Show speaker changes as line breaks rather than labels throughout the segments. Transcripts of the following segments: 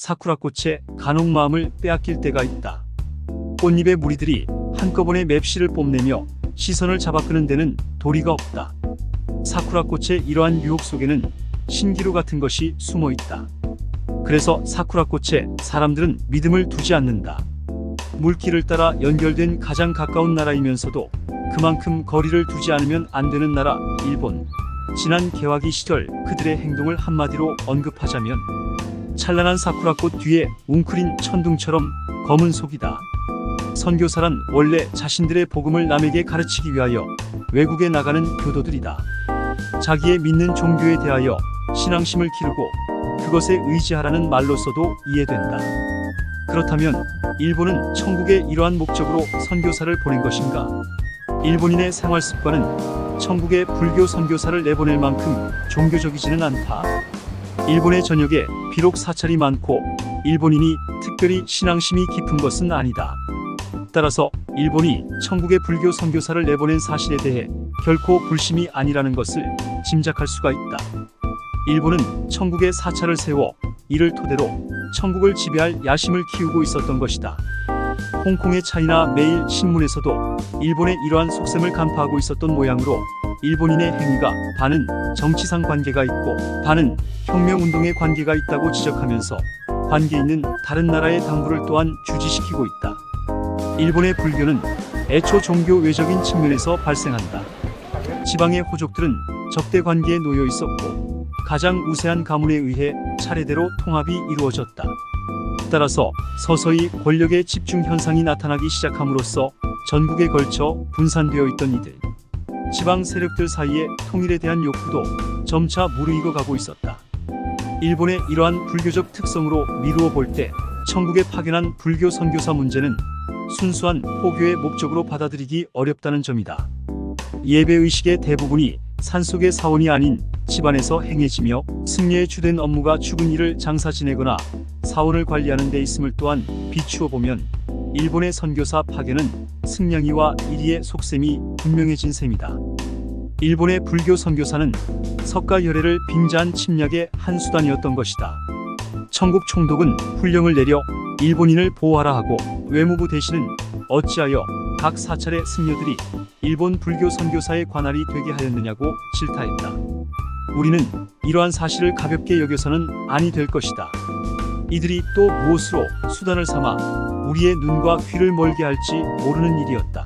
사쿠라 꽃에 간혹 마음을 빼앗길 때가 있다. 꽃잎의 무리들이 한꺼번에 맵시를 뽐내며 시선을 잡아끄는 데는 도리가 없다. 사쿠라 꽃의 이러한 유혹 속에는 신기루 같은 것이 숨어 있다. 그래서 사쿠라 꽃에 사람들은 믿음을 두지 않는다. 물길을 따라 연결된 가장 가까운 나라이면서도 그만큼 거리를 두지 않으면 안 되는 나라 일본. 지난 개화기 시절 그들의 행동을 한마디로 언급하자면 찬란한 사쿠라꽃 뒤에 웅크린 천둥처럼 검은 속이다. 선교사란 원래 자신들의 복음을 남에게 가르치기 위하여 외국에 나가는 교도들이다. 자기의 믿는 종교에 대하여 신앙심을 기르고 그것에 의지하라는 말로서도 이해된다. 그렇다면 일본은 천국의 이러한 목적으로 선교사를 보낸 것인가? 일본인의 생활 습관은 천국에 불교 선교사를 내보낼 만큼 종교적이지는 않다. 일본의 전역에 비록 사찰이 많고 일본인이 특별히 신앙심이 깊은 것은 아니다. 따라서 일본이 천국의 불교 선교사를 내보낸 사실에 대해 결코 불심이 아니라는 것을 짐작할 수가 있다. 일본은 천국의 사찰을 세워 이를 토대로 천국을 지배할 야심을 키우고 있었던 것이다. 홍콩의 차이나 매일 신문에서도 일본의 이러한 속셈을 간파하고 있었던 모양으로 일본인의 행위가 반은 정치상 관계가 있고 반은 혁명운동의 관계가 있다고 지적하면서 관계 있는 다른 나라의 당부를 또한 주지시키고 있다. 일본의 불교는 애초 종교 외적인 측면에서 발생한다. 지방의 호족들은 적대 관계에 놓여 있었고 가장 우세한 가문에 의해 차례대로 통합이 이루어졌다. 따라서 서서히 권력의 집중 현상이 나타나기 시작함으로써 전국에 걸쳐 분산되어 있던 이들 지방 세력들 사이의 통일에 대한 욕구도 점차 무르익어 가고 있었다. 일본의 이러한 불교적 특성으로 미루어 볼 때 천국에 파견한 불교 선교사 문제는 순수한 포교의 목적으로 받아들이기 어렵다는 점이다. 예배 의식의 대부분이 산속의 사원이 아닌 집안에서 행해지며 승려의 주된 업무가 죽은 이를 장사 지내거나 사원을 관리하는 데 있음을 또한 비추어 보면 일본의 선교사 파견은 승냥이와 이리의 속셈이 분명해진 셈이다. 일본의 불교 선교사는 석가 열애를 빙자한 침략의 한 수단이었던 것이다. 천국 총독은 훈령을 내려 일본인을 보호하라 하고 외무부 대신은 어찌하여 각 사찰의 승려들이 일본 불교 선교사의 관할이 되게 하였느냐고 질타했다. 우리는 이러한 사실을 가볍게 여겨서는 아니 될 것이다. 이들이 또 무엇으로 수단을 삼아 우리의 눈과 귀를 멀게 할지 모르는 일이었다.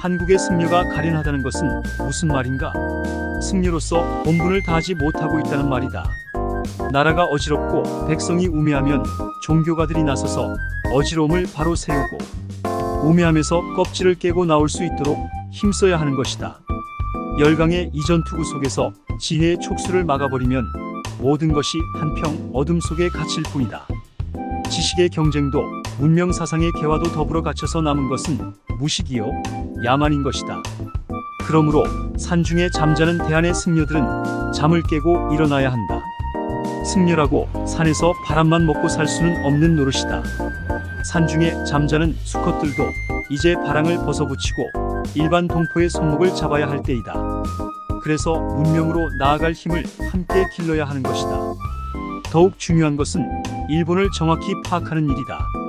한국의 승려가 가련하다는 것은 무슨 말인가? 승려로서 본분을 다하지 못하고 있다는 말이다. 나라가 어지럽고 백성이 우매하면 종교가들이 나서서 어지러움을 바로 세우고 우매함에서 껍질을 깨고 나올 수 있도록 힘써야 하는 것이다. 열강의 이전 투구 속에서 지혜의 촉수를 막아버리면 모든 것이 한평 어둠 속에 갇힐 뿐이다. 지식의 경쟁도 문명 사상의 개화도 더불어 갇혀서 남은 것은 무식이요 야만인 것이다. 그러므로 산중에 잠자는 대한의 승려들은 잠을 깨고 일어나야 한다. 승려라고 산에서 바람만 먹고 살 수는 없는 노릇이다. 산중에 잠자는 수컷들도 이제 바람을 벗어붙이고 일반 동포의 손목을 잡아야 할 때이다. 그래서 문명으로 나아갈 힘을 함께 길러야 하는 것이다. 더욱 중요한 것은 일본을 정확히 파악하는 일이다.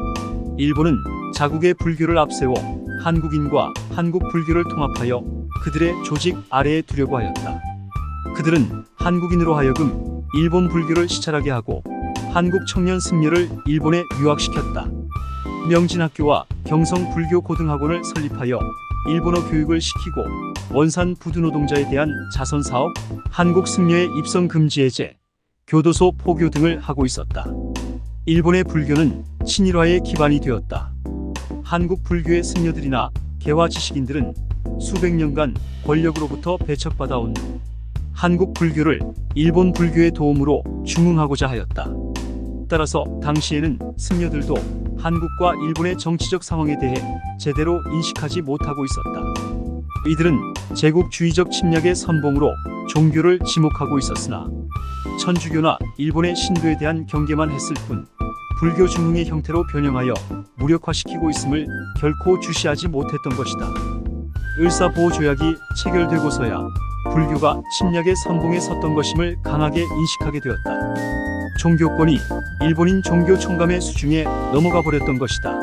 일본은 자국의 불교를 앞세워 한국인과 한국 불교를 통합하여 그들의 조직 아래에 두려고 하였다. 그들은 한국인으로 하여금 일본 불교를 시찰하게 하고 한국 청년 승려를 일본에 유학시켰다. 명진학교와 경성 불교 고등학원을 설립하여 일본어 교육을 시키고 원산 부두 노동자에 대한 자선 사업, 한국 승려의 입성 금지 해제, 교도소 포교 등을 하고 있었다. 일본의 불교는 친일화의 기반이 되었다. 한국 불교의 승려들이나 개화 지식인들은 수백 년간 권력으로부터 배척받아온 한국 불교를 일본 불교의 도움으로 중흥하고자 하였다. 따라서 당시에는 승려들도 한국과 일본의 정치적 상황에 대해 제대로 인식하지 못하고 있었다. 이들은 제국주의적 침략의 선봉으로 종교를 지목하고 있었으나 천주교나 일본의 신도에 대한 경계만 했을 뿐 불교 중흥의 형태로 변형하여 무력화시키고 있음을 결코 주시하지 못했던 것이다. 을사보호 조약이 체결되고서야 불교가 침략의 선봉에 섰던 것임을 강하게 인식하게 되었다. 종교권이 일본인 종교 총감의 수중에 넘어가 버렸던 것이다.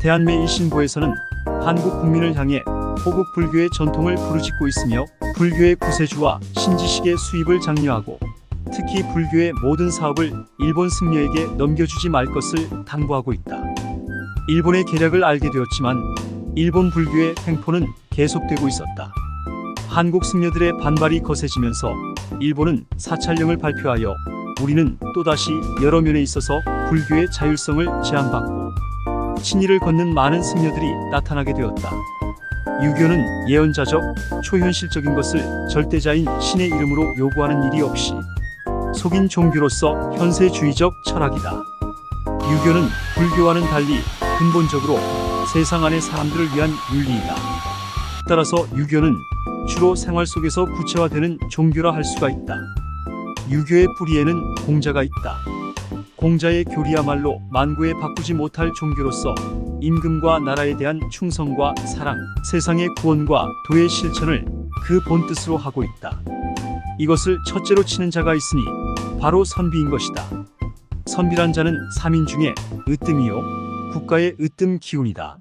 대한매일 신보에서는 한국 국민을 향해 호국 불교의 전통을 부르짖고 있으며 불교의 구세주와 신지식의 수입을 장려하고 특히 불교의 모든 사업을 일본 승려에게 넘겨주지 말 것을 당부하고 있다. 일본의 계략을 알게 되었지만 일본 불교의 횡포는 계속되고 있었다. 한국 승려들의 반발이 거세지면서 일본은 사찰령을 발표하여 우리는 또다시 여러 면에 있어서 불교의 자율성을 제한받고 친일을 걷는 많은 승려들이 나타나게 되었다. 유교는 예언자적, 초현실적인 것을 절대자인 신의 이름으로 요구하는 일이 없이 속인 종교로서 현세주의적 철학이다. 유교는 불교와는 달리 근본적으로 세상 안의 사람들을 위한 윤리이다. 따라서 유교는 주로 생활 속에서 구체화되는 종교라 할 수가 있다. 유교의 뿌리에는 공자가 있다. 공자의 교리야말로 만구에 바꾸지 못할 종교로서 임금과 나라에 대한 충성과 사랑, 세상의 구원과 도의 실천을 그 본뜻으로 하고 있다. 이것을 첫째로 치는 자가 있으니 바로 선비인 것이다. 선비란 자는 삼인 중에 으뜸이요 국가의 으뜸 기운이다.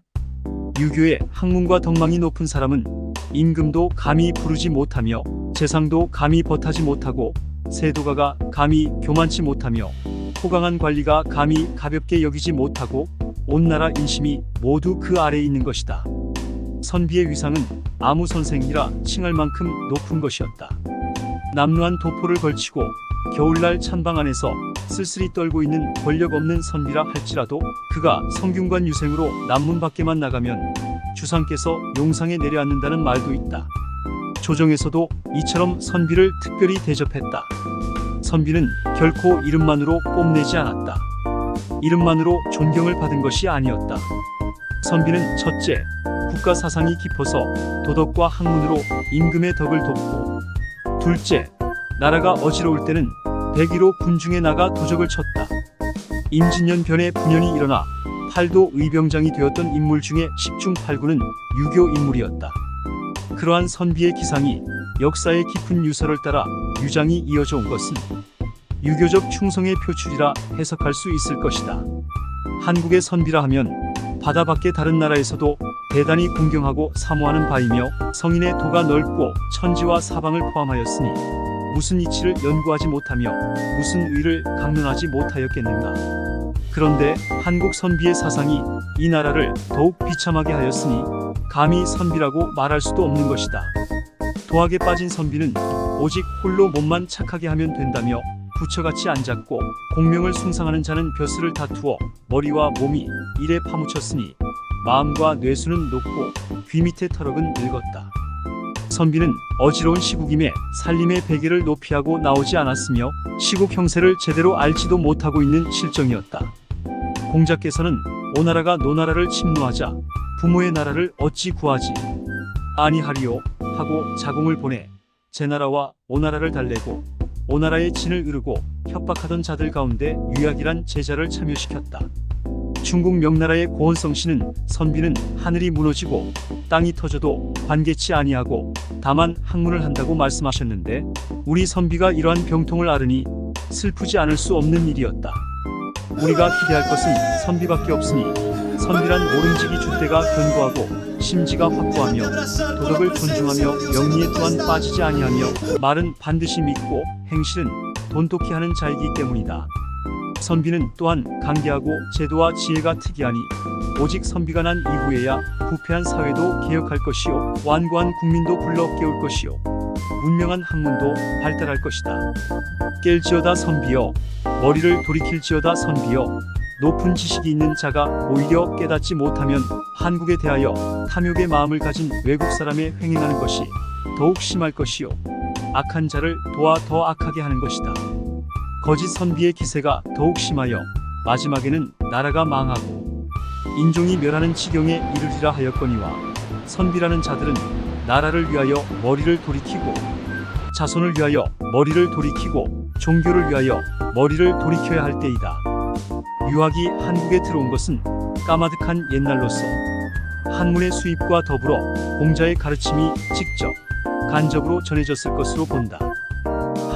유교의 학문과 덕망이 높은 사람은 임금도 감히 부르지 못하며 재상도 감히 버타지 못하고 세도가가 감히 교만치 못하며 호강한 관리가 감히 가볍게 여기지 못하고 온 나라 인심이 모두 그 아래에 있는 것이다. 선비의 위상은 아무 선생이라 칭할 만큼 높은 것이었다. 남루한 도포를 걸치고 겨울날 찬방 안에서 쓸쓸히 떨고 있는 권력 없는 선비라 할지라도 그가 성균관 유생으로 남문 밖에만 나가면 주상께서 용상에 내려앉는다는 말도 있다. 조정에서도 이처럼 선비를 특별히 대접했다. 선비는 결코 이름만으로 뽐내지 않았다. 이름만으로 존경을 받은 것이 아니었다. 선비는 첫째, 국가 사상이 깊어서 도덕과 학문으로 임금의 덕을 돕고, 둘째, 나라가 어지러울 때는 백의로 군중에 나가 도적을 쳤다. 임진년 변의 분연이 일어나 팔도 의병장이 되었던 인물 중에 10중 8구는 유교 인물이었다. 그러한 선비의 기상이 역사의 깊은 유서를 따라 유장이 이어져 온 것은 유교적 충성의 표출이라 해석할 수 있을 것이다. 한국의 선비라 하면 바다 밖의 다른 나라에서도 대단히 공경하고 사모하는 바이며 성인의 도가 넓고 천지와 사방을 포함하였으니 무슨 이치를 연구하지 못하며 무슨 의를 강론하지 못하였겠는가. 그런데 한국 선비의 사상이 이 나라를 더욱 비참하게 하였으니 감히 선비라고 말할 수도 없는 것이다. 도학에 빠진 선비는 오직 홀로 몸만 착하게 하면 된다며 부처같이 앉았고 공명을 숭상하는 자는 벼슬을 다투어 머리와 몸이 일에 파묻혔으니 마음과 뇌수는 높고 귀 밑의 털럭은 늙었다. 선비는 어지러운 시국임에 살림의 베개를 높이 하고 나오지 않았으며 시국 형세를 제대로 알지도 못하고 있는 실정이었다. 공자께서는 오나라가 노나라를 침노하자 부모의 나라를 어찌 구하지 아니하리요 하고 자공을 보내 제 나라와 오나라를 달래고 오나라의 진을 이루고 협박하던 자들 가운데 유약이란 제자를 참여시켰다. 중국 명나라의 고원성 씨는 선비는 하늘이 무너지고 땅이 터져도 관계치 아니하고 다만 학문을 한다고 말씀하셨는데 우리 선비가 이러한 병통을 앓으니 슬프지 않을 수 없는 일이었다. 우리가 기대할 것은 선비밖에 없으니 선비란 모름지기 줏대가 견고하고 심지가 확고하며 도덕을 존중하며 명리에 또한 빠지지 아니하며 말은 반드시 믿고 행실은 돈독히 하는 자이기 때문이다. 선비는 또한 강계하고 제도와 지혜가 특이하니 오직 선비가 난 이후에야 부패한 사회도 개혁할 것이요 완고한 국민도 불러 깨울 것이요 문명한 학문도 발달할 것이다. 깰지어다 선비여 머리를 돌이킬지어다 선비여 높은 지식이 있는 자가 오히려 깨닫지 못하면 한국에 대하여 탐욕의 마음을 가진 외국 사람의 횡행하는 것이 더욱 심할 것이요 악한 자를 도와 더 악하게 하는 것이다. 거짓 선비의 기세가 더욱 심하여 마지막에는 나라가 망하고 인종이 멸하는 지경에 이르리라 하였거니와 선비라는 자들은 나라를 위하여 머리를 돌이키고 자손을 위하여 머리를 돌이키고 종교를 위하여 머리를 돌이켜야 할 때이다. 유학이 한국에 들어온 것은 까마득한 옛날로서 한문의 수입과 더불어 공자의 가르침이 직접 간접으로 전해졌을 것으로 본다.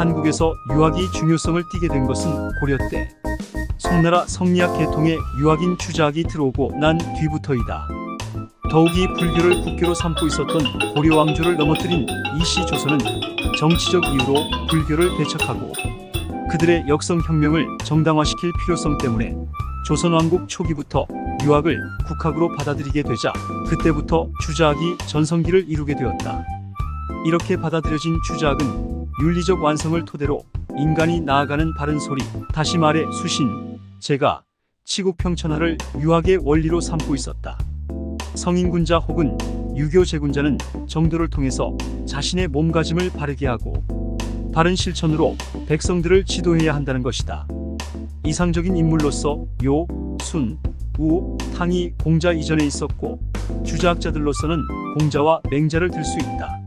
한국에서 유학이 중요성을 띠게 된 것은 고려 때 송나라 성리학 계통에 유학인 추자학이 들어오고 난 뒤부터이다. 더욱이 불교를 국교로 삼고 있었던 고려 왕조를 넘어뜨린 이씨 조선은 정치적 이유로 불교를 배척하고 그들의 역성혁명을 정당화시킬 필요성 때문에 조선 왕국 초기부터 유학을 국학으로 받아들이게 되자 그때부터 주자학이 전성기를 이루게 되었다. 이렇게 받아들여진 주자학은 윤리적 완성을 토대로 인간이 나아가는 바른 소리, 다시 말해 수신, 제가, 치국평천하를 유학의 원리로 삼고 있었다. 성인군자 혹은 유교 제군자는 정도를 통해서 자신의 몸가짐을 바르게 하고 바른 실천으로 백성들을 지도해야 한다는 것이다. 이상적인 인물로서 요, 순, 우, 탕이 공자 이전에 있었고 주자학자들로서는 공자와 맹자를 들 수 있다.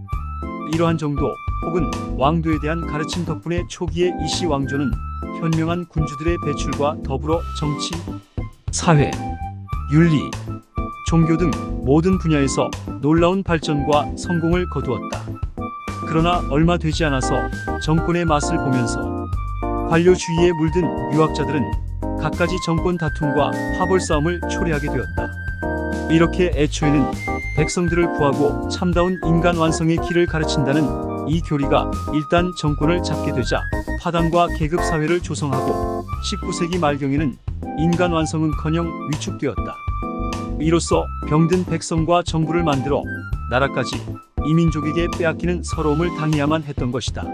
이러한 정도 혹은 왕도에 대한 가르침 덕분에 초기의 이씨 왕조는 현명한 군주들의 배출과 더불어 정치, 사회, 윤리, 종교 등 모든 분야에서 놀라운 발전과 성공을 거두었다. 그러나 얼마 되지 않아서 정권의 맛을 보면서 관료주의에 물든 유학자들은 갖가지 정권 다툼과 화벌 싸움을 초래하게 되었다. 이렇게 애초에는 백성들을 구하고 참다운 인간 완성의 길을 가르친다는 이 교리가 일단 정권을 잡게 되자 파당과 계급 사회를 조성하고 19세기 말경에는 인간 완성은커녕 위축되었다. 이로써 병든 백성과 정부를 만들어 나라까지 이민족에게 빼앗기는 서러움을 당해야만 했던 것이다.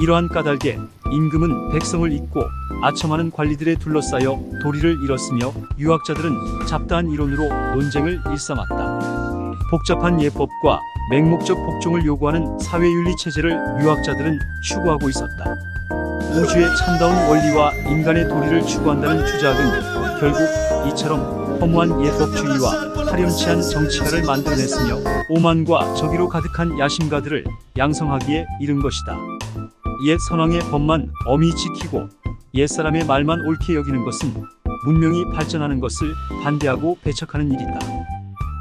이러한 까닭에 임금은 백성을 잊고 아첨하는 관리들에 둘러싸여 도리를 잃었으며 유학자들은 잡다한 이론으로 논쟁을 일삼았다. 복잡한 예법과 맹목적 복종을 요구하는 사회윤리 체제를 유학자들은 추구하고 있었다. 우주의 참다운 원리와 인간의 도리를 추구한다는 주작은 결국 이처럼 허무한 예법주의와 파렴치한 정치가를 만들어냈으며 오만과 저기로 가득한 야심가들을 양성하기에 이른 것이다. 옛 선왕의 법만 엄히 지키고 옛사람의 말만 옳게 여기는 것은 문명이 발전하는 것을 반대하고 배척하는 일이다.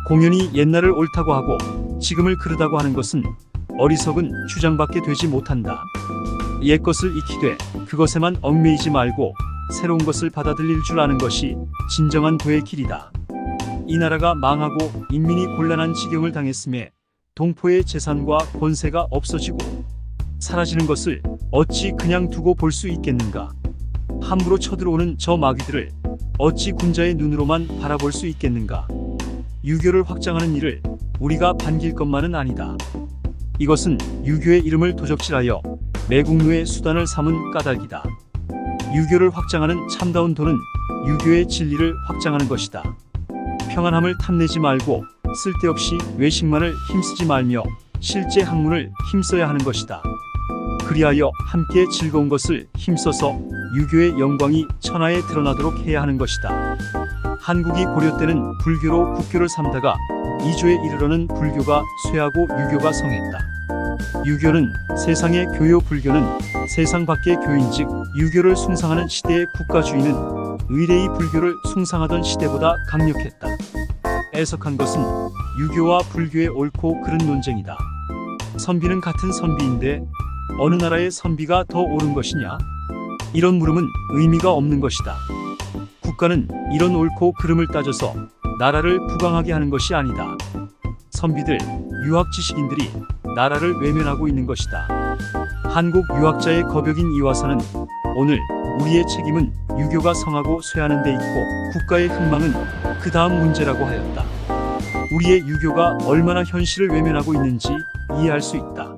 공연히 옛날을 옳다고 하고 지금을 그르다고 하는 것은 어리석은 주장밖에 되지 못한다. 옛 것을 익히되 그것에만 얽매이지 말고 새로운 것을 받아들일 줄 아는 것이 진정한 도의 길이다. 이 나라가 망하고 인민이 곤란한 지경을 당했음에 동포의 재산과 권세가 없어지고 사라지는 것을 어찌 그냥 두고 볼 수 있겠는가? 함부로 쳐들어오는 저 마귀들을 어찌 군자의 눈으로만 바라볼 수 있겠는가? 유교를 확장하는 일을 우리가 반길 것만은 아니다. 이것은 유교의 이름을 도적질하여 매국노의 수단을 삼은 까닭이다. 유교를 확장하는 참다운 도는 유교의 진리를 확장하는 것이다. 평안함을 탐내지 말고 쓸데없이 외식만을 힘쓰지 말며 실제 학문을 힘써야 하는 것이다. 그리하여 함께 즐거운 것을 힘써서 유교의 영광이 천하에 드러나도록 해야 하는 것이다. 한국이 고려 때는 불교로 국교를 삼다가 이조에 이르러는 불교가 쇠하고 유교가 성했다. 유교는 세상의 교요 불교는 세상 밖의 교인 즉 유교를 숭상하는 시대의 국가주의는 의례의 불교를 숭상하던 시대보다 강력했다. 애석한 것은 유교와 불교의 옳고 그른 논쟁이다. 선비는 같은 선비인데 어느 나라의 선비가 더 옳은 것이냐? 이런 물음은 의미가 없는 것이다. 국가는 이런 옳고 그름을 따져서 나라를 부강하게 하는 것이 아니다. 선비들, 유학 지식인들이 나라를 외면하고 있는 것이다. 한국 유학자의 거벽인 이화사는 오늘 우리의 책임은 유교가 성하고 쇠하는 데 있고 국가의 흥망은 그 다음 문제라고 하였다. 우리의 유교가 얼마나 현실을 외면하고 있는지 이해할 수 있다.